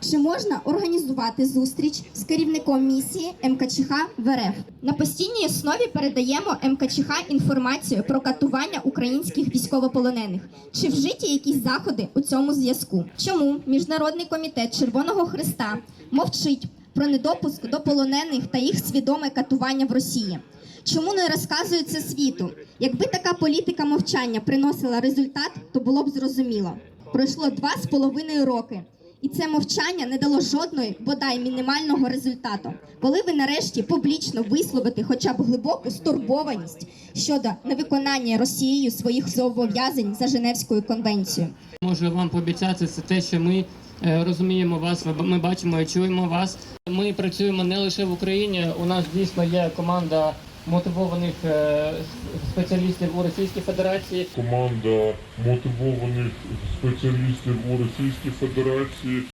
Чи можна організувати зустріч з керівником місії МКЧХ в РФ? На постійній основі передаємо МКЧХ інформацію про катування українських військовополонених. Чи вжиті якісь заходи у цьому зв'язку? Чому Міжнародний комітет Червоного Христа мовчить про недопуск до полонених та їх свідоме катування в Росії? Чому не розказують це світу? Якби така політика мовчання приносила результат, то було б зрозуміло. Пройшло два з половиною роки, і це мовчання не дало жодної, бодай мінімального результату. Коли ви нарешті публічно висловите хоча б глибоку стурбованість щодо невиконання Росією своїх зобов'язань за Женевською конвенцією. Можу вам пообіцяти це те, що ми е, розуміємо вас, ми бачимо і чуємо вас. Ми працюємо не лише в Україні. У нас дійсно є команда мотивованих е, спеціалістів у Російській Федерації. команда мотивованих спеціалістів у Російській Федерації